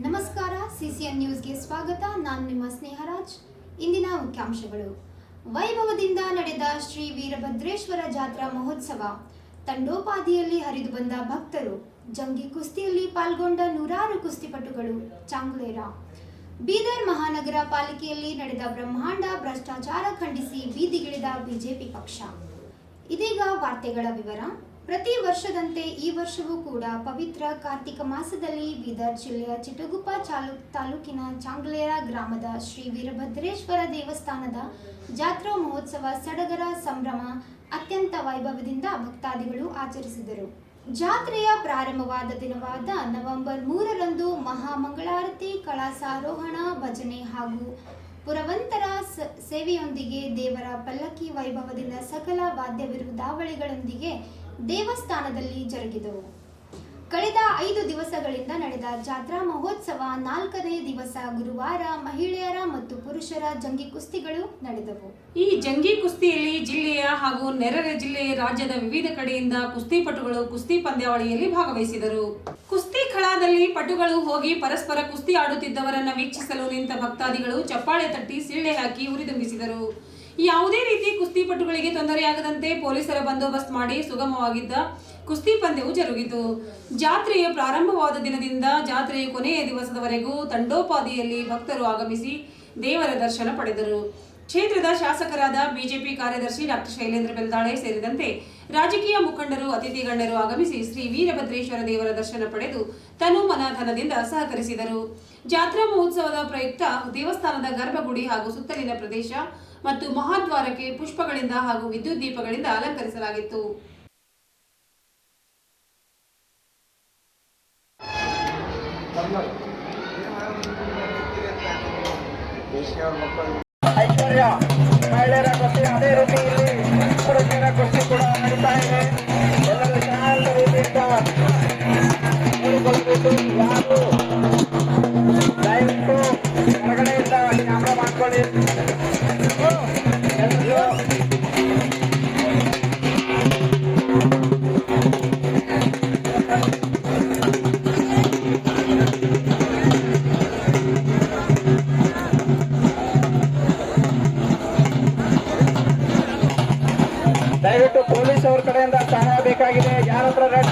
ನಮಸ್ಕಾರ, ಸಿಸಿಎನ್ ನ್ಯೂಸ್ಗೆ ಸ್ವಾಗತ. ನಾನು ನಿಮ್ಮ ಸ್ನೇಹರಾಜ್. ಇಂದಿನ ಮುಖ್ಯಾಂಶಗಳು. ವೈಭವದಿಂದ ನಡೆದ ಶ್ರೀ ವೀರಭದ್ರೇಶ್ವರ ಜಾತ್ರಾ ಮಹೋತ್ಸವ. ತಂಡೋಪಾದಿಯಲ್ಲಿ ಹರಿದು ಬಂದ ಭಕ್ತರು, ಜಂಗಿ ಕುಸ್ತಿಯಲ್ಲಿ ಪಾಲ್ಗೊಂಡ ನೂರಾರು ಕುಸ್ತಿಪಟುಗಳು, ಚಾಂಗ್ಲೇರ. ಬೀದರ್ ಮಹಾನಗರ ಪಾಲಿಕೆಯಲ್ಲಿ ನಡೆದ ಬ್ರಹ್ಮಾಂಡ ಭ್ರಷ್ಟಾಚಾರ ಖಂಡಿಸಿ ಬೀದಿಗಿಳಿದ ಬಿಜೆಪಿ ಪಕ್ಷ. ಇದೀಗ ವಾರ್ತೆಗಳ ವಿವರ. ಪ್ರತಿ ವರ್ಷದಂತೆ ಈ ವರ್ಷವೂ ಕೂಡ ಪವಿತ್ರ ಕಾರ್ತಿಕ ಮಾಸದಲ್ಲಿ ಬೀದರ್ ಜಿಲ್ಲೆಯ ಚಿಟಗುಪ್ಪ ಚಾಲುಕ್ ತಾಲೂಕಿನ ಚಾಂಗ್ಲೇರ ಗ್ರಾಮದ ಶ್ರೀ ವೀರಭದ್ರೇಶ್ವರ ದೇವಸ್ಥಾನದ ಜಾತ್ರಾ ಮಹೋತ್ಸವ ಸಡಗರ ಸಂಭ್ರಮ ಅತ್ಯಂತ ವೈಭವದಿಂದ ಭಕ್ತಾದಿಗಳು ಆಚರಿಸಿದರು. ಜಾತ್ರೆಯ ಪ್ರಾರಂಭವಾದ ದಿನವಾದ ನವೆಂಬರ್ ಮೂರರಂದು ಮಹಾಮಂಗಳಾರತಿ ಕಳಸಾರೋಹಣ, ಭಜನೆ ಹಾಗೂ ಪುರವಂತರ ಸೇವೆಯೊಂದಿಗೆ ದೇವರ ಪಲ್ಲಕ್ಕಿ ವೈಭವದಿಂದ ಸಕಲ ವಾದ್ಯವಿರುವ ವಿರುದಾವಳಿಗಳೊಂದಿಗೆ ದೇವಸ್ಥಾನದಲ್ಲಿ ಜರುಗಿದವು. ಕಳೆದ ಐದು ದಿವಸಗಳಿಂದ ನಡೆದ ಜಾತ್ರಾ ಮಹೋತ್ಸವ ನಾಲ್ಕನೇ ದಿವಸ ಗುರುವಾರ ಮಹಿಳೆಯರ ಮತ್ತು ಪುರುಷರ ಜಂಗಿ ಕುಸ್ತಿಗಳು ನಡೆದವು. ಈ ಜಂಗಿ ಕುಸ್ತಿಯಲ್ಲಿ ಜಿಲ್ಲೆಯ ಹಾಗೂ ನೆರೆಯ ಜಿಲ್ಲೆಯ ರಾಜ್ಯದ ವಿವಿಧ ಕಡೆಯಿಂದ ಕುಸ್ತಿಪಟುಗಳು ಕುಸ್ತಿ ಪಂದ್ಯಾವಳಿಯಲ್ಲಿ ಭಾಗವಹಿಸಿದರು. ಕುಸ್ತಿ ಖಳಾದಲ್ಲಿ ಪಟುಗಳು ಹೋಗಿ ಪರಸ್ಪರ ಕುಸ್ತಿ ಆಡುತ್ತಿದ್ದವರನ್ನ ವೀಕ್ಷಿಸಲು ನಿಂತ ಭಕ್ತಾದಿಗಳು ಚಪ್ಪಾಳೆ ತಟ್ಟಿ ಸಿಳ್ಳೆ ಹಾಕಿ ಉರಿದುಂಬಿಸಿದರು. ಯಾವುದೇ ರೀತಿ ಕುಸ್ತಿಪಟುಗಳಿಗೆ ತೊಂದರೆಯಾಗದಂತೆ ಪೊಲೀಸರ ಬಂದೋಬಸ್ತ್ ಮಾಡಿ ಸುಗಮವಾಗಿದ್ದ ಕುಸ್ತಿ ಪಂದ್ಯವು ಜರುಗಿತು. ಜಾತ್ರೆಯ ಪ್ರಾರಂಭವಾದ ದಿನದಿಂದ ಜಾತ್ರೆಯ ಕೊನೆಯ ದಿವಸದವರೆಗೂ ತಂಡೋಪಾದಿಯಲ್ಲಿ ಭಕ್ತರು ಆಗಮಿಸಿ ದೇವರ ದರ್ಶನ ಪಡೆದರು. ಕ್ಷೇತ್ರದ ಶಾಸಕರಾದ ಬಿಜೆಪಿ ಕಾರ್ಯದರ್ಶಿ ಡಾಕ್ಟರ್ ಶೈಲೇಂದ್ರ ಬೆಲ್ದಾಳೆ ಸೇರಿದಂತೆ ರಾಜಕೀಯ ಮುಖಂಡರು, ಅತಿಥಿ ಗಣ್ಯರು ಆಗಮಿಸಿ ಶ್ರೀ ವೀರಭದ್ರೇಶ್ವರ ದೇವರ ದರ್ಶನ ಪಡೆದು ತನು ಮನಾಧನದಿಂದ ಸಹಕರಿಸಿದರು. ಜಾತ್ರಾ ಮಹೋತ್ಸವದ ಪ್ರಯುಕ್ತ ದೇವಸ್ಥಾನದ ಗರ್ಭಗುಡಿ ಹಾಗೂ ಸುತ್ತಲಿನ ಪ್ರದೇಶ ಮತ್ತು ಮಹಾದ್ವಾರಕ್ಕೆ ಪುಷ್ಪಗಳಿಂದ ಹಾಗೂ ವಿದ್ಯುತ್ ದೀಪಗಳಿಂದ ಅಲಂಕರಿಸಲಾಗಿತ್ತು.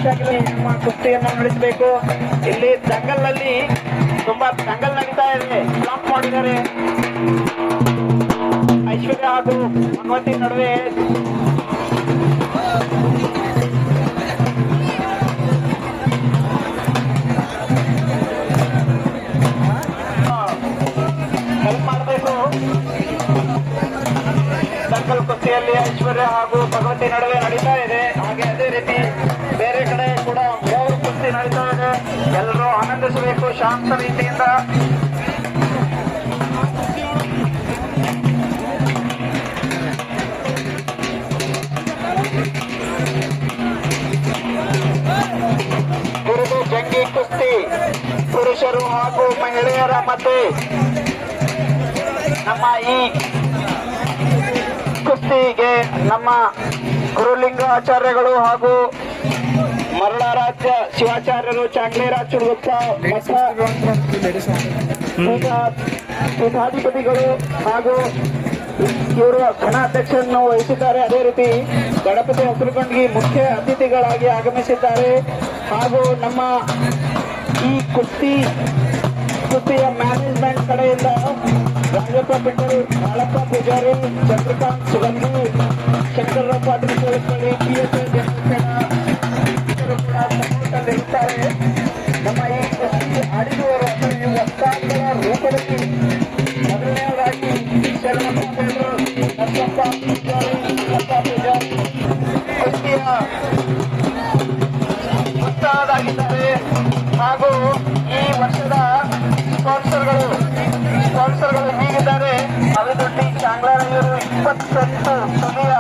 ರಕ್ಷೆ ನಮ್ಮ ಕುಸ್ತಿಯನ್ನು ನಡೆಸಬೇಕು ಇಲ್ಲಿ ದಂಗಲ್ನಲ್ಲಿ ತುಂಬಾ ದಂಗಲ್ ನಡೀತಾ ಇದೆ. ಬ್ಲಾಕ್ ಮಾಡಿದ್ದಾರೆ. ಐಶ್ವರ್ಯ ಹಾಗೂ ಭಗವತಿ ನಡುವೆ ಶಾಂತ ರೀತಿಯಿಂದ ಜಂಗಿ ಕುಸ್ತಿ ಪುರುಷರು ಹಾಗೂ ಮಹಿಳೆಯರ ಮತ್ತೆ ನಮ್ಮ ಈ ಕುಸ್ತಿಗೆ ನಮ್ಮ ಗುರುಲಿಂಗ ಆಚಾರ್ಯಗಳು ಹಾಗೂ ಮರಳ ರಾಜ್ಯ ಶಿವಾಚಾರ್ಯರು ಚಾಂಗ್ಲೇರಾಜ್ ಪೀಠ- ಪೀಠಾಧಿಪತಿಗಳು ಹಾಗೂ ಇವರು ಘನಾಧ್ಯಕ್ಷರನ್ನು ವಹಿಸಿದ್ದಾರೆ. ಅದೇ ರೀತಿ ಗಣಪತಿ ಹಸಿರುಗೊಂಡಿಗೆ ಮುಖ್ಯ ಅತಿಥಿಗಳಾಗಿ ಆಗಮಿಸಿದ್ದಾರೆ. ಹಾಗೂ ನಮ್ಮ ಈ ಕುಸ್ತಿ ಕುಸ್ತಿಯ ಮ್ಯಾನೇಜ್ಮೆಂಟ್ ಕಡೆಯಿಂದ ರಾಜಪ್ಪ ಬಿಟ್ಟರು ಬಾಳಪ್ಪ ಪೂಜಾರಿ ಚಂದ್ರಕಾಂತ್ ಸುಗಂಧಿ ಶಂಕರಪ್ಪ ಪಿ ಎಸ್ ಇರುತ್ತಾರೆ ನಮ್ಮ ಈ ಕುಸ್ತಿ ಆಡಿದವರು ಅಥವಾ ಈ ವಸ್ತಾಗಳ ರೂಪದಲ್ಲಿ ಮೊದಲನೆಯದಾಗಿ ನರಸಪ್ಪ ಉತ್ಸಾಹದಾಗಿದ್ದಾರೆ ಹಾಗೂ ಈ ವರ್ಷದ ಸ್ಪಾನ್ಸರ್ಗಳು ಸ್ಪಾನ್ಸರ್ಗಳು ಹೀಗಿದ್ದಾರೆ. ಅವಿದೊಡ್ಡಿ ಚಾಂಗ್ಲಾರಯ್ಯರು ಇಪ್ಪತ್ತೆಂಟು ತುಲಿಯ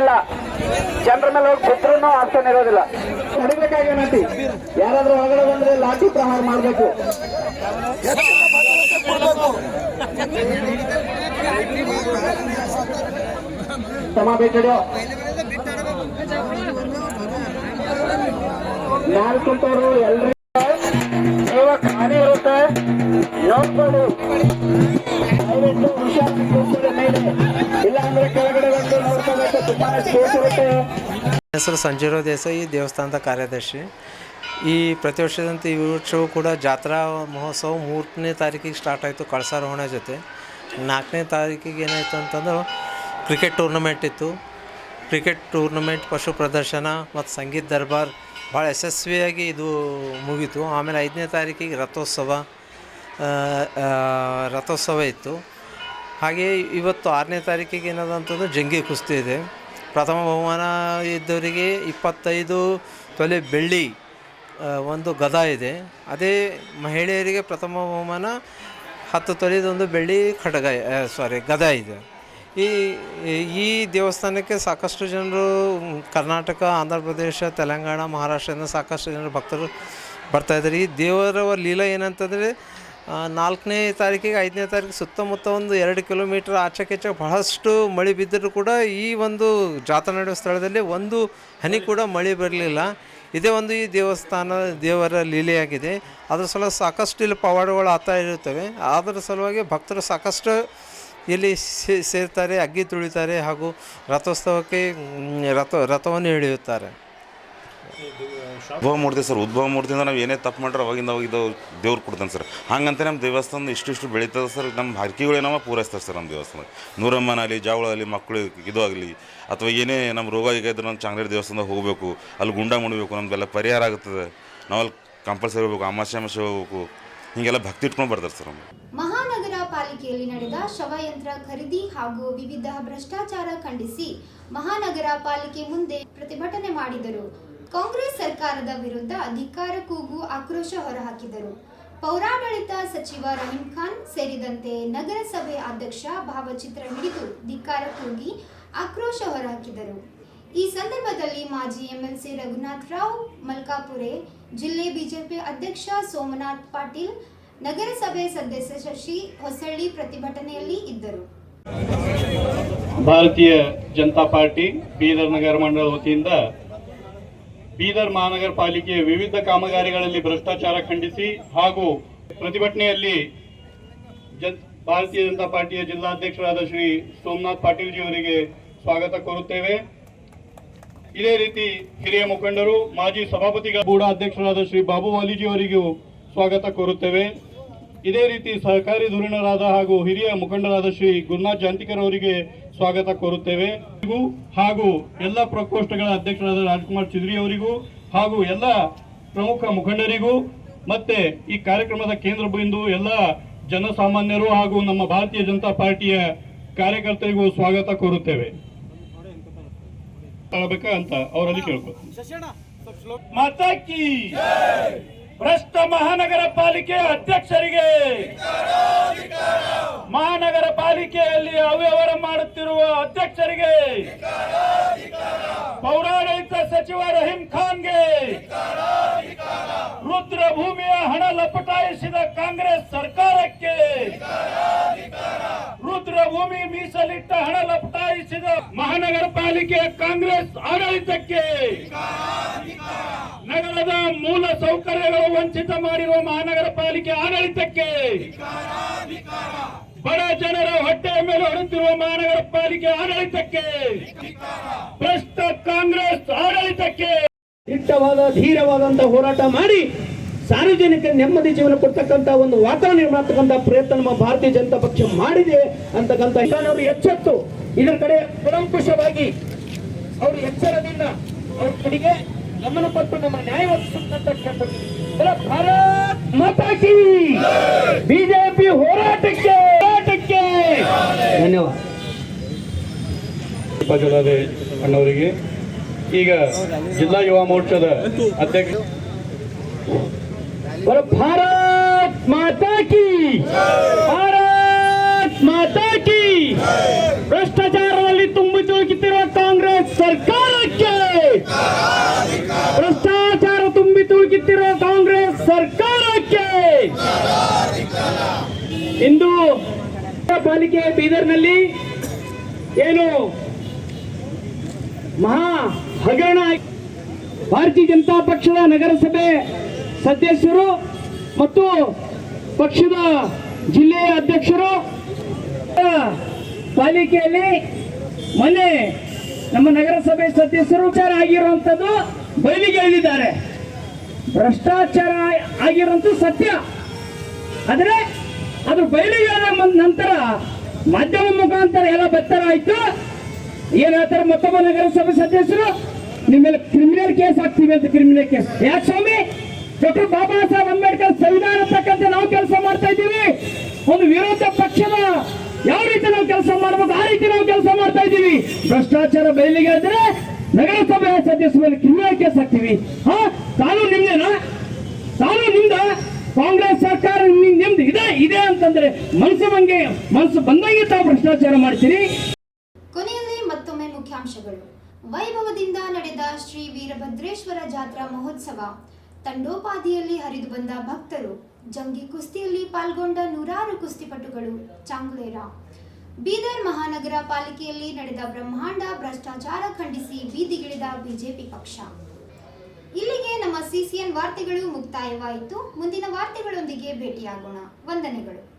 ಇಲ್ಲ ಜನರ ಮೇಲೆ ಹೋಗಿ ಬಿದ್ರೂ ಆಕ್ಷನ್ ಇರೋದಿಲ್ಲ. ಹೊಡಿಬೇಕಾಗಿ ಯಾರಾದ್ರೂ ಒಳಗಡೆ ಬಂದ್ರೆ ಲಾಠಿ ಪ್ರಹಾರ ಮಾಡಬೇಕು. ಸಮಾವೇಶಗಳು ನಾಲ್ಕು ಕುಂತವರು ಎಲ್ರಿಗೂ ಖಾಲಿ ಇರುತ್ತೆ. ನೋಡ್ಕೊಳ್ಳಿ ಹೆಸರು ಸಂಜೀರಾವ್ ದೇಸಾಯಿ ದೇವಸ್ಥಾನದ ಕಾರ್ಯದರ್ಶಿ. ಈ ಪ್ರತಿ ವರ್ಷದಂತೆ ಈ ವರ್ಷವೂ ಕೂಡ ಜಾತ್ರಾ ಮಹೋತ್ಸವ ಮೂರನೇ ತಾರೀಕಿಗೆ ಸ್ಟಾರ್ಟ್ ಆಯಿತು ಕಳಸಾರೋಹಣ ಜೊತೆ. ನಾಲ್ಕನೇ ತಾರೀಕಿಗೆ ಏನಾಯಿತು ಅಂತಂದ್ರೆ ಕ್ರಿಕೆಟ್ ಟೂರ್ನಮೆಂಟ್ ಇತ್ತು. ಕ್ರಿಕೆಟ್ ಟೂರ್ನಮೆಂಟ್ ಪಶು ಪ್ರದರ್ಶನ ಮತ್ತು ಸಂಗೀತ ದರ್ಬಾರ್ ಭಾಳ ಯಶಸ್ವಿಯಾಗಿ ಇದು ಮುಗೀತು. ಆಮೇಲೆ ಐದನೇ ತಾರೀಕಿಗೆ ರಥೋತ್ಸವ ರಥೋತ್ಸವ ಇತ್ತು. ಹಾಗೆ ಇವತ್ತು ಆರನೇ ತಾರೀಕಿಗೆ ಏನದಂತಂದ್ರೆ ಜಂಗಿ ಕುಸ್ತಿ ಇದೆ. ಪ್ರಥಮ ಬಹುಮಾನ ಇದ್ದವರಿಗೆ ಇಪ್ಪತ್ತೈದು ತೊಲೆ ಬೆಳ್ಳಿ ಒಂದು ಗದ ಇದೆ. ಅದೇ ಮಹಿಳೆಯರಿಗೆ ಪ್ರಥಮ ಬಹುಮಾನ ಹತ್ತು ತೊಲೆದೊಂದು ಬೆಳ್ಳಿ ಖಡ್ಗ ಸಾರಿ ಗದ ಇದೆ. ಈ ಈ ದೇವಸ್ಥಾನಕ್ಕೆ ಸಾಕಷ್ಟು ಜನರು ಕರ್ನಾಟಕ, ಆಂಧ್ರ ಪ್ರದೇಶ, ತೆಲಂಗಾಣ, ಮಹಾರಾಷ್ಟ್ರದಿಂದ ಸಾಕಷ್ಟು ಜನರು ಭಕ್ತರು ಬರ್ತಾಯಿದ್ದಾರೆ ಈ ದೇವರ ಲೀಲಾ ಏನಂತಂದರೆ ನಾಲ್ಕನೇ ತಾರೀಕಿಗೆ, ಐದನೇ ತಾರೀಕು ಸುತ್ತಮುತ್ತ ಒಂದು ಎರಡು ಕಿಲೋಮೀಟ್ರ್ ಆಚೆಕೆಚ್ಚೆ ಬಹಳಷ್ಟು ಮಳೆ ಬಿದ್ದರೂ ಕೂಡ ಈ ಒಂದು ಜಾತ್ರೆ ನಡೆಯುವ ಸ್ಥಳದಲ್ಲಿ ಒಂದು ಹನಿ ಕೂಡ ಮಳೆ ಬರಲಿಲ್ಲ. ಇದೇ ಒಂದು ಈ ದೇವಸ್ಥಾನ, ದೇವರ ಲೀಲೆಯಾಗಿದೆ. ಅದರ ಸಲುವಾಗಿ ಸಾಕಷ್ಟು ಇಲ್ಲಿ ಪವಾಡಗಳು ಆಗ್ತಾ ಇರುತ್ತವೆ. ಅದರ ಸಲುವಾಗಿ ಭಕ್ತರು ಸಾಕಷ್ಟು ಇಲ್ಲಿ ಸೇರ್ತಾರೆ, ಅಗ್ಗಿ ತುಳಿತಾರೆ ಹಾಗೂ ರಥೋತ್ಸವಕ್ಕೆ ರಥ, ರಥವನ್ನು ಎಳೆಯುತ್ತಾರೆ. ಉದ್ಭವ ಮೂರ್ತಿ ಸರ್ ಉದ್ಭವ ಮೂರ್ತಿಯಿಂದ ನಾವು ಏನೇ ತಪ್ಪು ಮಾಡ್ರೆ ಅವಾಗಿಂದ ಅವಾಗ ಇದು ದೇವ್ರು ಕೊಡ್ತಾನೆ ಸರ್. ಹಂಗಂತ ನಮ್ಮ ದೇವಸ್ಥಾನ ಇಷ್ಟಿಷ್ಟು ಇಷ್ಟು ಬೆಳೀತದೆ ಸರ್ ನಮ್ಮ ಹರಕೆಗಳೇನವ ಪೂರೈಸ್ತಾರೆ ಸರ್ ನಮ್ಮ ದೇವಸ್ಥಾನ ನೂರಮ್ಮನ ಆಗಲಿ ಜಾವಳ ಆಗಲಿ ಮಕ್ಕಳು ಇದು ಆಗಲಿ ಅಥವಾ ಏನೇ ನಮ್ಮ ರೋಗ ಈಗ ಇದ್ರೆ ನಮ್ಮ ಚಾಂಗ್ಲೇರ್ ದೇವಸ್ಥಾನದಾಗ ಹೋಗಬೇಕು ಅಲ್ಲಿ ಗುಂಡ ಮಾಡಬೇಕು ನಮ್ದೆಲ್ಲ ಪರಿಹಾರ ಆಗುತ್ತದೆ. ಅಲ್ಲಿ ಕಂಪಲ್ಸರಿ ಹೋಗ್ಬೇಕು ಅಮಾಸೆ ಅಮಾಸೆ ಹೋಗ್ಬೇಕು. ಹೀಗೆಲ್ಲ ಭಕ್ತಿ ಇಟ್ಕೊಂಡು ಬರ್ತಾರೆ ಸರ್ ಮಹಾನಗರ ಪಾಲಿಕೆಯಲ್ಲಿ ನಡೆದ ಶವಯಂತ್ರ ಖರೀದಿ ಹಾಗೂ ವಿವಿಧ ಭ್ರಷ್ಟಾಚಾರ ಖಂಡಿಸಿ ಮಹಾನಗರ ಪಾಲಿಕೆ ಮುಂದೆ ಪ್ರತಿಭಟನೆ ಮಾಡಿದರು. ಕಾಂಗ್ರೆಸ್ ಸರ್ಕಾರದ ವಿರುದ್ಧ ಧಿಕ್ಕಾರ ಕೂಗು ಆಕ್ರೋಶ ಹೊರಹಾಕಿದರು. ಪೌರಾಡಳಿತ ಸಚಿವ ರಹೀಂ ಖಾನ್ ಸೇರಿದಂತೆ ನಗರಸಭೆ ಅಧ್ಯಕ್ಷ ಭಾವಚಿತ್ರ ಹಿಡಿದು ಧಿಕ್ಕಾರ ಕೂಗಿ ಆಕ್ರೋಶ ಹೊರಹಾಕಿದರು. ಈ ಸಂದರ್ಭದಲ್ಲಿ ಮಾಜಿ ಎಂಎಲ್ಸಿ ರಘುನಾಥ್ ರಾವ್, ಮಲ್ಕಾಪುರೆ ಜಿಲ್ಲೆ ಬಿಜೆಪಿ ಅಧ್ಯಕ್ಷ ಸೋಮನಾಥ್ ಪಾಟೀಲ್, ನಗರಸಭೆ ಸದಸ್ಯ ಶಶಿ ಹೊಸಳ್ಳಿ ಪ್ರತಿಭಟನೆಯಲ್ಲಿ ಇದ್ದರು. ಭಾರತೀಯ ಜನತಾ ಪಾರ್ಟಿ ಬೀದರ್ ನಗರ ಮಂಡಲ ವತಿಯಿಂದ ಬೀದರ್ ಮಹಾನಗರ ಪಾಲಿಕೆಯ ವಿವಿಧ ಕಾಮಗಾರಿಗಳಲ್ಲಿ ಭ್ರಷ್ಟಾಚಾರ ಖಂಡಿಸಿ ಹಾಗೂ ಪ್ರತಿಭಟನೆಯಲ್ಲಿ ಭಾರತೀಯ ಜನತಾ ಪಾರ್ಟಿಯ ಜಿಲ್ಲಾಧ್ಯಕ್ಷರಾದ ಶ್ರೀ ಸೋಮನಾಥ್ ಪಾಟೀಲ್ ಅವರಿಗೆ ಸ್ವಾಗತ ಕೋರುತ್ತೇವೆ. ಇದೇ ರೀತಿ ಹಿರಿಯ ಮುಖಂಡರು, ಮಾಜಿ ಸಭಾಪತಿಗಳ ಕೂಡ ಅಧ್ಯಕ್ಷರಾದ ಶ್ರೀ ಬಾಬು ವಾಲಿಜಿ ಅವರಿಗೂ ಸ್ವಾಗತ ಕೋರುತ್ತೇವೆ. ಇದೇ ರೀತಿ ಸಹಕಾರಿ ಧುರೀಣರಾದ ಹಾಗೂ ಹಿರಿಯ ಮುಖಂಡರಾದ ಶ್ರೀ ಗುರುನಾಥ್ ಜಾಂತಿಕರ್ ಅವರಿಗೆ ಸ್ವಾಗತ ಕೋರುತ್ತೇವೆ. ಹಾಗೂ ಎಲ್ಲ ಪ್ರಕೋಷ್ಠಗಳ ಅಧ್ಯಕ್ಷರಾದ ರಾಜ್ಕುಮಾರ್ ಚಿದ್ರಿ ಅವರಿಗೂ ಹಾಗೂ ಎಲ್ಲ ಪ್ರಮುಖ ಮುಖಂಡರಿಗೂ ಮತ್ತೆ ಈ ಕಾರ್ಯಕ್ರಮದ ಕೇಂದ್ರ ಬಿಂದು ಎಲ್ಲ ಜನಸಾಮಾನ್ಯರು ಹಾಗೂ ನಮ್ಮ ಭಾರತೀಯ ಜನತಾ ಪಾರ್ಟಿಯ ಕಾರ್ಯಕರ್ತರಿಗೂ ಸ್ವಾಗತ ಕೋರುತ್ತೇವೆ. ತಗೊಳ್ಬೇಕಾ ಅಂತ ಅವರಲ್ಲಿ ಕೇಳ್ಕೊತೀನಿ. ಮತಕ್ಕಿ ಭ್ರಷ್ಟ ಮಹಾನಗರ ಪಾಲಿಕೆ ಅಧ್ಯಕ್ಷರಿಗೆ. ಮಹಾನಗರ ಪಾಲಿಕೆಯಲ್ಲಿ ಅವ್ಯವಹಾರ ಮಾಡುತ್ತಿರುವ ಅಧ್ಯಕ್ಷರಿಗೆ. ಪೌರಾಡಳಿತ ಸಚಿವ ರಹೀಂ ಖಾನ್ಗೆ. ರುದ್ರ ಭೂಮಿಯ ಹಣ ಲಪಟಾಯಿಸಿದ ಕಾಂಗ್ರೆಸ್ ಸರ್ಕಾರಕ್ಕೆ. ರುದ್ರ ಭೂಮಿ ಮೀಸಲಿಟ್ಟ ಹಣ ಲಪಟಾಯಿಸಿದ ಮಹಾನಗರ ಪಾಲಿಕೆ ಕಾಂಗ್ರೆಸ್ ಆಡಳಿತಕ್ಕೆ. ನಗರದ ಮೂಲ ಸೌಕರ್ಯಗಳು ವಂಚಿತ ಮಾಡಿರುವ ಮಹಾನಗರ ಪಾಲಿಕೆ ಆಡಳಿತಕ್ಕೆ ಬಡ ಜನರ ಹೊಟ್ಟೆಯ ಮೇಲೆ ಹೊಡೆತಿರುವ ಮಹಾನಗರ ಪಾಲಿಕೆ ಆಡಳಿತಕ್ಕೆ ಭ್ರಷ್ಟ ಕಾಂಗ್ರೆಸ್ ಆಡಳಿತಕ್ಕೆ ದಿಟ್ಟವಾದ ಧೀರವಾದಂತಹ ಹೋರಾಟ ಮಾಡಿ ಸಾರ್ವಜನಿಕ ನೆಮ್ಮದಿ ಜೀವನ ಕೊಡ್ತಕ್ಕಂತ ಒಂದು ವಾತಾವರಣ ನಿರ್ಮಾಣ ಪ್ರಯತ್ನ ನಮ್ಮ ಭಾರತೀಯ ಜನತಾ ಪಕ್ಷ ಮಾಡಿದೆ ಅಂತಕ್ಕಂಥ ಅವರು ಎಚ್ಚೆತ್ತು. ಇದರ ಕಡೆ ಕುಲಂಕುಷವಾಗಿ ಅವರು ಎಚ್ಚರದಿಂದ ಅವ್ರ ಕಡೆಗೆ ಗಮನ ಕೊಟ್ಟು ನಮ್ಮ ನ್ಯಾಯ ಭಾರತ್ ಮಾತಾಕಿ ಬಿಜೆಪಿ ಹೋರಾಟಕ್ಕೆ ಹೋರಾಟಕ್ಕೆ! ಧನ್ಯವಾದ. ಭಜನಾದೆ ಅಣ್ಣವರಿಗೆ. ಈಗ ಜಿಲ್ಲಾ ಯುವ ಮೋರ್ಚಾದ ಅಧ್ಯಕ್ಷ ಭಾರತ್ ಮಾತಾಕಿ ಭಾರತ್ ಮಾತಾಕಿ ಭ್ರಷ್ಟಾಚಾರ ಸರ್ಕಾರಕ್ಕೆ ಭ್ರಷ್ಟಾಚಾರ ಕಿತ್ತಿರೋ ಕಾಂಗ್ರೆಸ್ ಸರ್ಕಾರಕ್ಕೆ. ಇಂದು ಪಾಲಿಕೆ ಬೀದರ್ನಲ್ಲಿ ಏನು ಮಹಾ ಹಗರಣ ಭಾರತೀಯ ಜನತಾ ಪಕ್ಷದ ನಗರಸಭೆ ಸದಸ್ಯರು ಮತ್ತು ಪಕ್ಷದ ಜಿಲ್ಲೆಯ ಅಧ್ಯಕ್ಷರು ಪಾಲಿಕೆಯಲ್ಲಿ ಮೊನ್ನೆ ನಮ್ಮ ನಗರಸಭೆ ಸದಸ್ಯರು ವಿಚಾರ ಆಗಿರುವಂಥದ್ದು ಬಯಲಿಗೆ ಹೇಳಿದ್ದಾರೆ. ಭ್ರಷ್ಟಾಚಾರ ಆಗಿರುವಂತ ಸತ್ಯ. ಆದರೆ ಅದು ಬಯಲಿಗೆ ನಂತರ ಮಾಧ್ಯಮ ಮುಖಾಂತರ ಎಲ್ಲ ಬೆತ್ತರ ಆಯ್ತು. ಏನ್ ಹೇಳ್ತಾರೆ ಮತ್ತೊಬ್ಬ ನಗರಸಭೆ ಸದಸ್ಯರು? ನಿಮ್ಮ ಮೇಲೆ ಕ್ರಿಮಿನಲ್ ಕೇಸ್ ಆಗ್ತೀವಿ ಅಂತ ಕ್ರಿಮಿನಲ್ ಕೇಸ್ ಯಾಕೆ ಸ್ವಾಮಿ? ಡಾಕ್ಟರ್ ಬಾಬಾ ಸಾಹೇಬ್ ಅಂಬೇಡ್ಕರ್ ಸಂವಿಧಾನ ತಕ್ಕಂತೆ ನಾವು ಕೆಲಸ ಮಾಡ್ತಾ ಇದ್ದೀವಿ. ಒಂದು ವಿರೋಧ ಪಕ್ಷದ ಯಾವ ರೀತಿ ನಾವು ಕೆಲಸ ಮಾಡಬೇಕು, ಆ ರೀತಿ ನಾವು ಕೆಲಸ ಮಾಡ್ತಾ ಇದ್ದೀವಿ. ಭ್ರಷ್ಟಾಚಾರ ಬಯಲಿಗೆ ಆದ್ರೆ ನಗರಸಭೆ ಸದಸ್ಯ ಮೇಲೆ ಕ್ರಿಮಿನಲ್ ಕೇಸ್ ಹಾಕ್ತೀವಿ. ಹಾ, ತಾನು ನಿಮ್ದೇನಾ? ತಾನು ನಿಮ್ದ? ಕಾಂಗ್ರೆಸ್ ಸರ್ಕಾರ ನಿಮ್- ನಿಮ್ದು ಇದೆ ಇದೆ ಅಂತಂದ್ರೆ ಮನಸ್ಸು ಬಂಗೆ ಮನಸ್ಸು ಬಂದಂಗೆ ತಾವು ಭ್ರಷ್ಟಾಚಾರ ಮಾಡ್ತೀರಿ. ಕೊನೆಯಲ್ಲಿ ಮತ್ತೊಮ್ಮೆ ಮುಖ್ಯಾಂಶಗಳು. ವೈಭವದಿಂದ ನಡೆದ ಶ್ರೀ ವೀರಭದ್ರೇಶ್ವರ ಜಾತ್ರಾ ಮಹೋತ್ಸವ. ತಂಡೋಪಾದಿಯಲ್ಲಿ ಹರಿದು ಬಂದ ಭಕ್ತರು ಜಂಗಿ ಕುಸ್ತಿಯಲ್ಲಿ ಪಾಲ್ಗೊಂಡ ನೂರಾರು ಕುಸ್ತಿಪಟುಗಳು ಚಾಂಗ್ಲೇರ. ಬೀದರ್ ಮಹಾನಗರ ಪಾಲಿಕೆಯಲ್ಲಿ ನಡೆದ ಬ್ರಹ್ಮಾಂಡ ಭ್ರಷ್ಟಾಚಾರ ಖಂಡಿಸಿ ಬೀದಿಗಿಳಿದ ಬಿಜೆಪಿ ಪಕ್ಷ. ಇಲ್ಲಿಗೆ ನಮ್ಮ ಸಿಸಿಎನ್ ವಾರ್ತೆಗಳು ಮುಕ್ತಾಯವಾಯಿತು. ಮುಂದಿನ ವಾರ್ತೆಗಳೊಂದಿಗೆ ಭೇಟಿಯಾಗೋಣ. ವಂದನೆಗಳು.